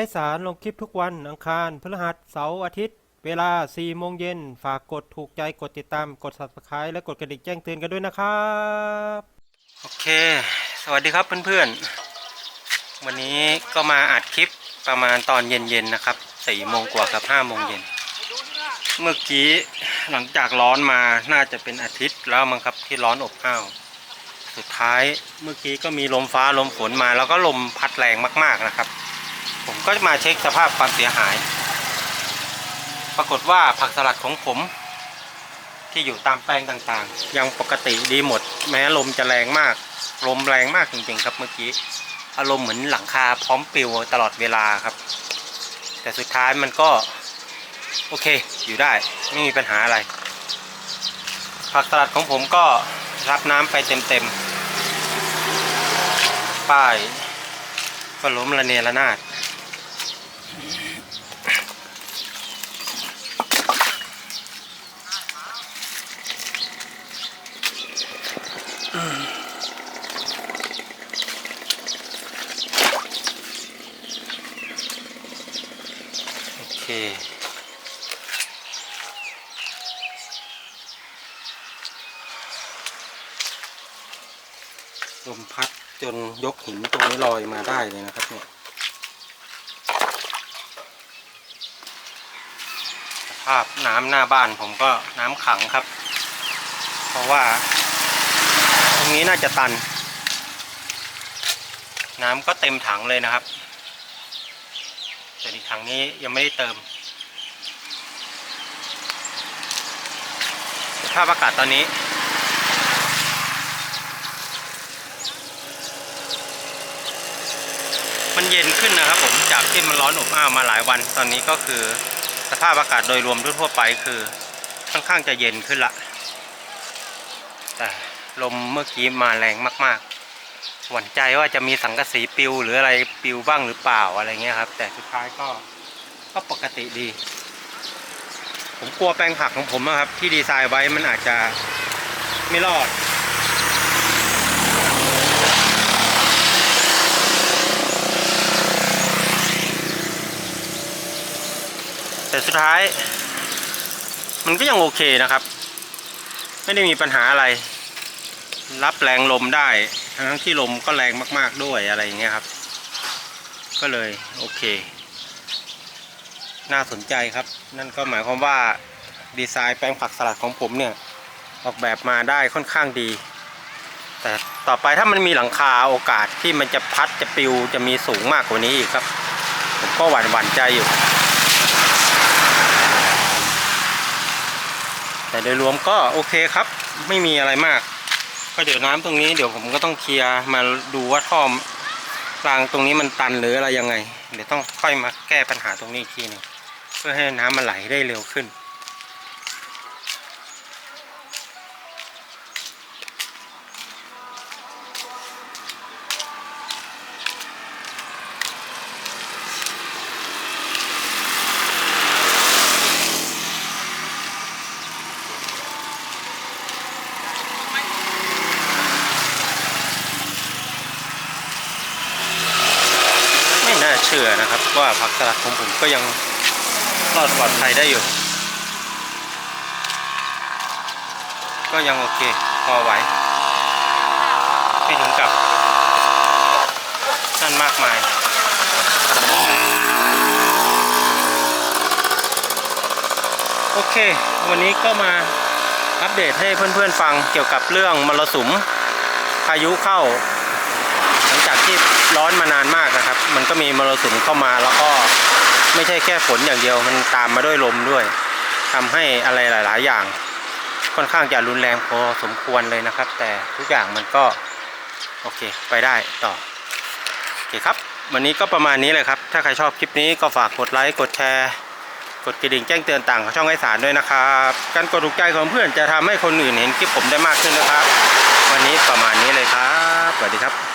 ให้สารลงคลิปทุกวันอังคารพฤหัสเสาร์อาทิตย์ เวลา 4 โมงเย็น ฝากกดถูกใจกดติดตามกด subscribe และกดกระดิ่งแจ้งเตือนกันด้วยนะครับ โอเค สวัสดีครับเพื่อนๆ วันนี้ก็มาอัดคลิปประมาณตอนเย็นๆนะครับ4โมงกว่ากับ5โมงเย็น เมื่อกี้หลังจากร้อนมาน่าจะเป็นอาทิตย์แล้วมั้งครับที่ร้อนอบอ้าวสุดท้ายเมื่อกี้ก็มีลมฟ้าลมฝนมาแล้วก็ลมพัดแรงมากๆนะครับ ผมก็มาเช็คสภาพความเสียหาย ปรากฏว่าผักสลัดของผม ที่อยู่ตามแปลงต่างๆ ยังปกติดีหมด แม้ลมจะแรงมาก ลมแรงมากจริงๆครับเมื่อกี้ อารมณ์เหมือนหลังคาพร้อมปิวตลอดเวลาครับ แต่สุดท้ายมันก็ โอเคอยู่ได้ไม่มีปัญหาอะไร ผักสลัดของผมก็รับน้ำไปเต็มๆป้ายก็ล้มระเนระนาด คลมพัดจนยกหินตรงนี้ลอยมาได้เลยนะครับเนี่ยสภาพน้ำหน้าบ้านผมก็น้ำขังครับ เพราะว่า ตรงนี้น่าจะตัน น้ำก็เต็มถังเลยนะครับแต่อีกถังนี้ยังไม่ได้เติมสภาพอากาศตอนนี้มันเย็นขึ้นนะครับผมจากที่มันร้อนอบอ้าวมาหลายวันตอนนี้ก็คือ สภาพอากาศโดยรวมทั่วไปคือค่อนข้างจะเย็นขึ้นละ แต่ลมเมื่อกี้มาแรงมาก ๆ หวั่นใจว่าจะมีสังกะสีปิวหรืออะไรปิวบ้างหรือเปล่าอะไรเงี้ยครับ แต่สุดท้ายก็ก็ปกติดี ผมกลัวแปลงผักของผมอะครับ ที่ดีไซน์ไว้มันอาจจะไม่รอด แต่สุดท้าย มันก็ยังโอเคนะครับ ไม่ได้มีปัญหาอะไร รับแรงลมได้ ทั้งที่ลมก็แรงมากๆด้วยอะไรอย่างเงี้ยครับ ก็เลยโอเค น่าสนใจครับ นั่นก็หมายความว่าดีไซน์แปลงผักสลัดของผมเนี่ย ออกแบบมาได้ค่อนข้างดี แต่ต่อไปถ้ามันมีหลังคาโอกาสที่มันจะพัดจะปิวจะมีสูงมากกว่านี้อีกครับ ผมก็หวั่นหวั่นใจอยู่ แต่โดยรวมก็โอเคครับ ไม่มีอะไรมาก ก็เดี๋ยวน้ำตรงนี้เดี๋ยวผมก็ต้องเคลียร์มาดูว่าท่อมรางตรงนี้มันตันหรืออะไรยังไง เดี๋ยวต้องค่อยมาแก้ปัญหาตรงนี้อีกทีหนึงเพื่อให้น้ำมันไหลได้เร็วขึ้น เชื่อนะครับ ว่าผักสลัดของผมก็ยังรอดปลอดภัยได้อยู่ ก็ยังโอเคพอไหว ไม่ถึงกับนั่นมากมาย โอเค วันนี้ก็มาอัปเดตให้เพื่อนๆฟังเกี่ยวกับเรื่องมรสุมพายุเข้า หลังจากที่ร้อนมานานมากนะครับ มันก็มีมรสุมเข้ามาแล้วก็ไม่ใช่แค่ฝนอย่างเดียว มันตามมาด้วยลมด้วยทำให้อะไรหลาย ๆ อย่าง ค่อนข้างจะรุนแรงพอสมควรเลยนะครับ แต่ทุกอย่างมันก็โอเคไปได้ต่อโอเคครับ วันนี้ก็ประมาณนี้เลยครับ ถ้าใครชอบคลิปนี้ก็ฝากกดไลค์กดแชร์กดกระดิ่งแจ้งเตือนต่างของช่องไอสารด้วยนะครับ การกดถูกใจของเพื่อนจะทำให้คนอื่นเห็นคลิปผมได้มากขึ้นนะครับ วันนี้ประมาณนี้เลยครับ สวัสดีครับ